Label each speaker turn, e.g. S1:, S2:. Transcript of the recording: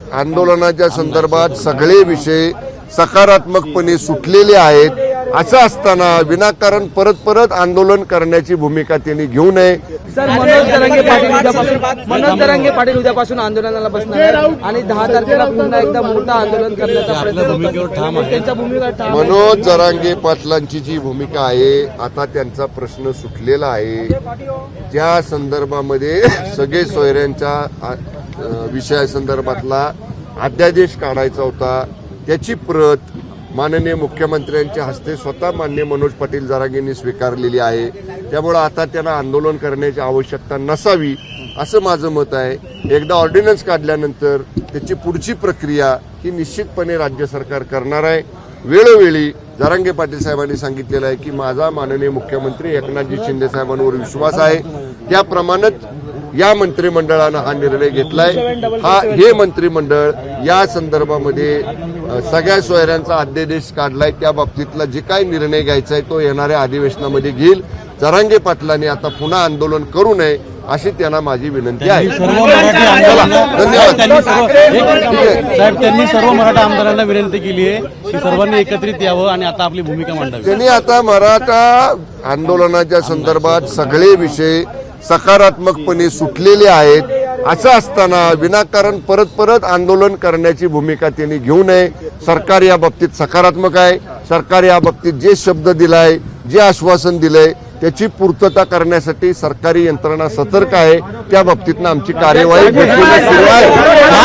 S1: आंदोलनाच्या संदर्भात सगळे विषय सकारात्मकपणे सुटलेले आहेत. असं असताना विनाकारण परत परत आंदोलन करण्याची भूमिका त्यांनी घेऊ नये.
S2: सर मनोज जरांगे पाटील उद्यापासून मनोज जरांगे पाटील उद्यापासून आंदोलनाला बसणार आहेत. आणि दहा तारखेला पुन्हा एकदा मोठं आंदोलन करण्याचा प्रयत्न करतात. त्यांच्या भूमिका ठाम आहे.
S1: मनोज जरांगे पाटलांची जी भूमिका आहे आता त्यांचा प्रश्न सुटलेला आहे. त्या संदर्भामध्ये सगळे सोयऱ्यांच्या आ- विषयासंदर्भातला अध्यादेश काढायचा होता. त्याची प्रत माननीय मुख्यमंत्र्यांच्या हस्ते स्वतः मान्य मनोज पाटील जरांगेंनी स्वीकारलेली आहे. त्यामुळं आता त्यांना आंदोलन करण्याची आवश्यकता नसावी असं माझं मत आहे. एकदा ऑर्डिनन्स काढल्यानंतर त्याची पुढची प्रक्रिया ही निश्चितपणे राज्य सरकार करणार आहे. वेळोवेळी जरांगे पाटील साहेबांनी सांगितलेलं आहे की माझा माननीय मुख्यमंत्री एकनाथजी शिंदे साहेबांवर विश्वास आहे. त्याप्रमाणेच या मंत्रिमंडळानं हा निर्णय घेतलाय. हा हे मंत्रिमंडळ या संदर्भामध्ये सगळ्या सोयऱ्यांचा अध्यादेश काढलाय. त्या बाबतीतला जे काही निर्णय घ्यायचा आहे तो येणाऱ्या अधिवेशनामध्ये घेईल. जरांगे पाटलांनी आता पुन्हा आंदोलन करू नये अशी त्यांना माझी विनंती आहे.
S3: साहेब त्यांनी सर्व मराठा आमदारांना विनंती केली आहे की सर्वांनी एकत्रित यावं आणि आता आपली भूमिका मांडावी.
S1: त्यांनी आता मराठा आंदोलनाच्या संदर्भात सगळे विषय सकारात्मकपणे सुटलेले आहेत. असं असताना विनाकारण परत परत आंदोलन करण्याची भूमिका त्यांनी घेऊ नये. सरकार या बाबतीत सकारात्मक आहे. सरकार या बाबतीत जे शब्द दिलाय जे आश्वासन दिलंय त्याची पूर्तता करण्यासाठी सरकारी यंत्रणा सतर्क आहे. त्या बाबतीतनं आमची कार्यवाही गतीनं सुरू आहे.